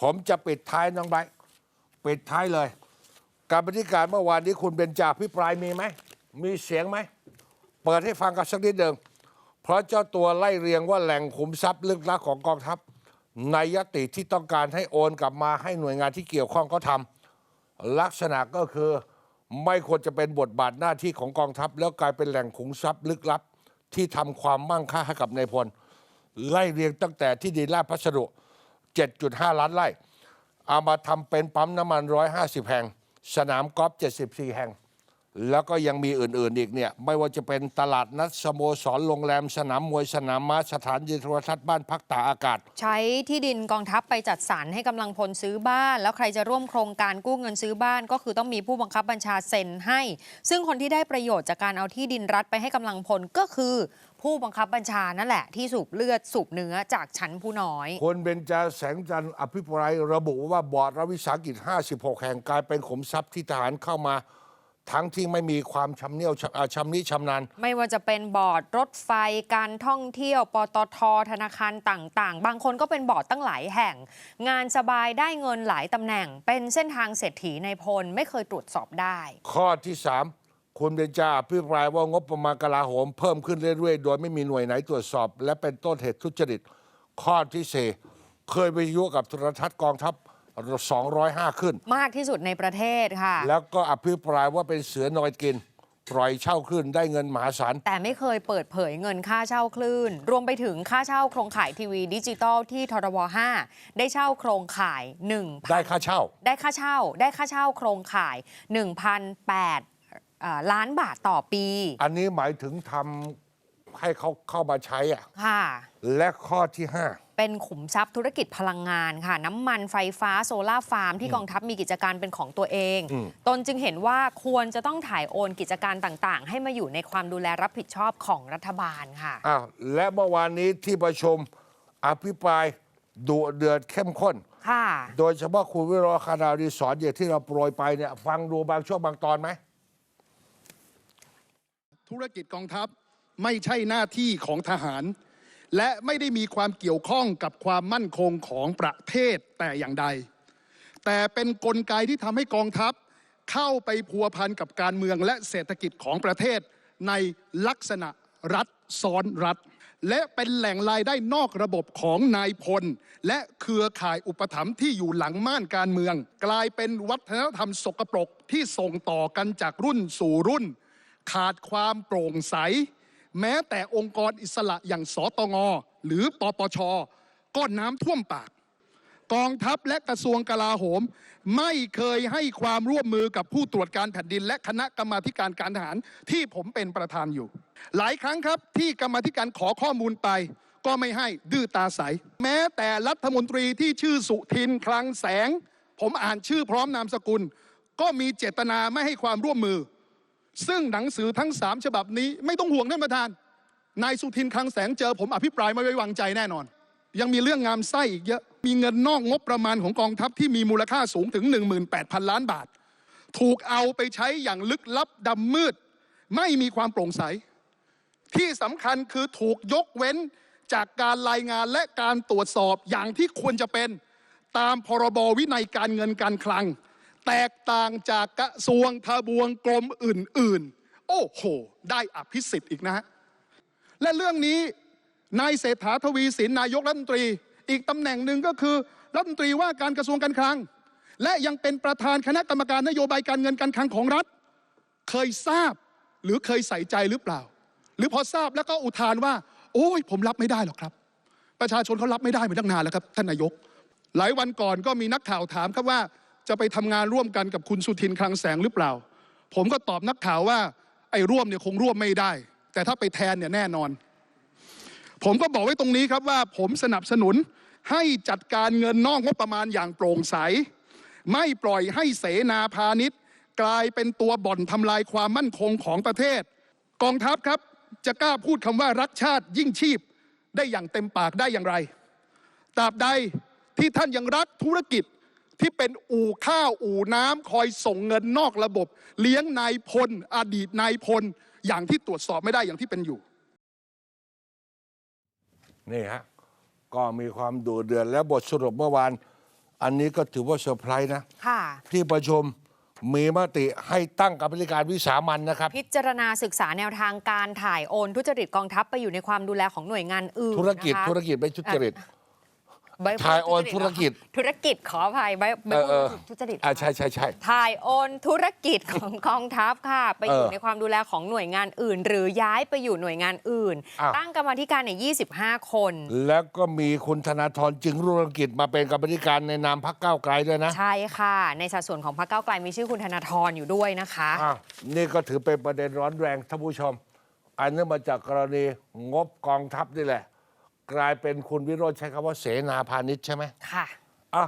ผมจะปิดท้ายน้องไบร์ทปิดท้ายเลย การปฏิการเมื่อวานนี้คุณเบญจาพิปรายมีไหม มีเสียงไหม เปิดให้ฟังกันสักนิดหนึ่งเพราะเจ้าตัวไล่เรียงว่าแหล่งขุมทรัพย์ลึกลับของกองทัพ ในยติที่ต้องการให้โอนกลับมาให้หน่วยงานที่เกี่ยวข้องเขาทำลักษณะก็คือไม่ควรจะเป็นบทบาทหน้าที่ของกองทัพ แล้วกลายเป็นแหล่งขุมทรัพย์ลึกลับ ที่ทำความมั่งคั่งให้กับนายพลไล่เรียงตั้งแต่ที่ดินราชพัสดุ 7.5 ล้านไร่ เอามาทำเป็นปั๊มน้ำมัน 150 แห่ง สนามกอล์ฟ74 แห่ง แล้วก็ยังมีอื่นๆอีกเนี่ยไม่ว่าจะเป็นตลาดนัดสโมสรโรงแรมสนามมวยสนามม้าสถานยีโทรทัศน์บ้านพักตากอากาศ ใช้ที่ดินกองทัพไปจัดสรรให้กำลังพลซื้อบ้าน แล้วใครจะร่วมโครงการกู้เงินซื้อบ้าน ก็คือต้องมีผู้บังคับบัญชาเซ็นให้ ซึ่งคนที่ได้ประโยชน์จากการเอาที่ดินรัฐไปให้กำลังพลก็คือ ผู้บังคับบัญชานั่นแหละ ที่สูบเลือดสูบเนื้อจากชั้นผู้น้อย คนเบญจาแสงจันทร์อภิปรายระบุว่าบอร์ดรัฐวิสาหกิจ 56 แห่งกลายเป็นขุมทรัพย์ที่ทหารเข้ามา ทั้งที่ไม่มีความชำเนียวชำอ่าชำนิชำนาญ ไม่ว่าจะเป็นบอร์ดรถไฟการท่องเที่ยว ปตท ธนาคารต่างๆ บางคนก็เป็นบอร์ดตั้งหลายแห่ง งานสบายได้เงินหลายตำแหน่ง เป็นเส้นทางเศรษฐีในพลไม่เคยตรวจสอบได้ ข้อที่ 3 คุณเบญจาอภิปรายว่างบประมาณกลาโหมเพิ่มขึ้นเรื่อยๆ โดยไม่มีหน่วยไหนตรวจสอบ และเป็นต้นเหตุทุจริต ข้อที่ 4 เคยไปยุกับโทรทัศน์กองทัพ 205 ขึ้น มากที่สุดในประเทศค่ะ แล้วก็อภิปรายว่าเป็นเสือนอยกิน ปล่อยเช่าขึ้นได้เงินมหาศาล แต่ไม่เคยเปิดเผยเงินค่าเช่าคลื่น รวมไปถึงค่าเช่าโครงข่ายทีวีดิจิตอลที่ทรว5ได้เช่าโครงข่าย1ได้ค่าเช่า ได้ค่าเช่า ได้ค่าเช่าโครงข่าย1,008อ่าล้านบาทต่อปี อันนี้หมายถึงทำให้เขาเข้ามาใช้อะค่ะ และข้อที่ เป็นขุมทรัพย์ธุรกิจพลังงานค่ะ น้ำมันไฟฟ้าโซลาร์ฟาร์มที่กองทัพมีกิจการเป็นของตัวเองอืมตนจึงเห็นว่าควรจะต้องถ่ายโอนกิจการต่างๆ ให้มาอยู่ในความดูแลรับผิดชอบของรัฐบาลค่ะ5อ้าวและเมื่อวานนี้ที่ประชุมอภิปรายดุเดือดเข้มข้นค่ะ โดยเฉพาะคุณวิโรจน์คานารีสอนอย่างที่เราโปรยไปเนี่ยฟังดูบางช่วงบางตอนไหมธุรกิจกองทัพไม่ใช่หน้าที่ของทหาร และไม่ได้มีความเกี่ยวข้องกับความมั่นคงของประเทศแต่อย่างใด แต่เป็นนกลไกที่ทำให้กองทัพเข้าไปพัวพันกับการเมืองและเศรษฐกิจของประเทศในลักษณะรัฐซ้อนรัฐ และเป็นแหล่งรายได้นอกระบบของนายพล และเครือข่ายอุปถัมภ์ที่อยู่หลังม่านการเมือง กลายเป็นวัฒนธรรมสกปรกที่ส่งต่อกันจากรุ่นสู่รุ่น ขาดความโปร่งใส แม้แต่องค์กรอิสระอย่างสตงหรือปปชก็น้ำท่วมปาก กองทัพและกระทรวงกลาโหม ไม่เคยให้ความร่วมมือกับผู้ตรวจการแผ่นดิน และคณะกรรมาการการทหารที่ผมเป็นประธานอยู่ หลายครั้งครับที่กรรมาธิการขอข้อมูลไปก็ไม่ให้ดื้อตาใส แม้แต่รัฐมนตรีที่ชื่อสุทินคลังแสง ผมอ่านชื่อพร้อมนามสกุล ก็มีเจตนาไม่ให้ความร่วมมือ ซึ่งหนังสือทั้งสามฉบับนี้ไม่ต้องห่วงท่านประธาน นายสุทินคลังแสงเจอผมอภิปรายไม่ไว้วางใจแน่นอน ยังมีเรื่องงามไส้อีกเยอะ มีเงินนอกงบประมาณของกองทัพที่มีมูลค่าสูงถึง 18,000 ล้านบาท ถูกเอาไปใช้อย่างลึกลับดำมืด ไม่มีความโปร่งใส ที่สำคัญคือถูกยกเว้นจากการรายงานและการตรวจสอบอย่างที่ควรจะเป็นตามพรบวินัยการเงินการคลัง แตกต่างจากกระทรวงทบวงกรมอื่น ๆ โอ้โห ได้อภิสิทธิ์อีกนะฮะ และเรื่องนี้นายเศรษฐาทวีสินนายกรัฐมนตรี อีกตำแหน่งหนึ่งก็คือรัฐมนตรีว่าการกระทรวงการคลัง และยังเป็นประธานคณะกรรมการนโยบายการเงินการคลังของรัฐ เคยทราบหรือเคยใส่ใจหรือเปล่า หรือพอทราบแล้วก็อุทานว่า โอ้ยผมรับไม่ได้หรอกครับ ประชาชนเขารับไม่ได้มาตั้งนานแล้วครับท่านนายก หลายวันก่อนก็มีนักข่าวถามครับว่า จะไปทำงานร่วมกันกับคุณสุทินคลังแสงหรือเปล่า ผมก็ตอบนักข่าวว่าไอ้ร่วมเนี่ยคงร่วมไม่ได้ แต่ถ้าไปแทนเนี่ยแน่นอน ผมก็บอกไว้ตรงนี้ครับว่า ผมสนับสนุนให้จัดการเงินนอกงบประมาณอย่างโปร่งใส ไม่ปล่อยให้เสนาพาณิชย์ กลายเป็นตัวบ่อนทำลายความมั่นคงของประเทศ กองทัพครับจะกล้าพูดคำว่ารักชาติยิ่งชีพได้อย่างเต็มปากได้อย่างไรตราบใดที่ท่านยังรักธุรกิจ ที่เป็นอู่ข้าวอู่น้ำคอยส่งเงินนอกระบบ เลี้ยงนายพล อดีตนายพล อย่างที่ตรวจสอบไม่ได้อย่างที่เป็นอยู่ นี่ฮะก็มีความดุเดือดและบทสรุปเมื่อวาน อันนี้ก็ถือว่าเซอร์ไพรส์นะค่ะที่ประชุมมีมติให้ตั้งกรรมาธิการวิสามันนะครับ พิจารณาศึกษาแนวทางการถ่ายโอนทุจริตกองทัพไปอยู่ในความดูแลของหน่วยงานอื่นธุรกิจนะคะธุรกิจไม่ทุจริตใบ ถ่ายโอนธุรกิจ ธุรกิจขออภัยใบใบเออเออทุจริตอ่าใช่ใช่ใช่ถ่ายโอนธุรกิจของกองทัพค่ะ ไปอยู่เออในความดูแลของหน่วยงานอื่น หรือย้ายไปอยู่หน่วยงานอื่นอ้าวตั้งกรรมาธิการเนี่ย25คน แล้วก็มีคุณธนาธรจึงรุ่งเรืองกิจมาเป็นกรรมาธิการในนามพรรคก้าวไกลด้วยนะ ใช่ค่ะ ในสัดส่วนของพรรคก้าวไกลมีชื่อคุณธนาธรอยู่ด้วยนะคะอ้าวนี่ก็ถือเป็นประเด็นร้อนแรงท่านผู้ชม อันเนื่องมาจากกรณีงบกองทัพนี่แหละ กลายเป็นคุณวิโรจน์ใช้คำว่าเสนาพาณิชย์ใช่ไหมค่ะอะ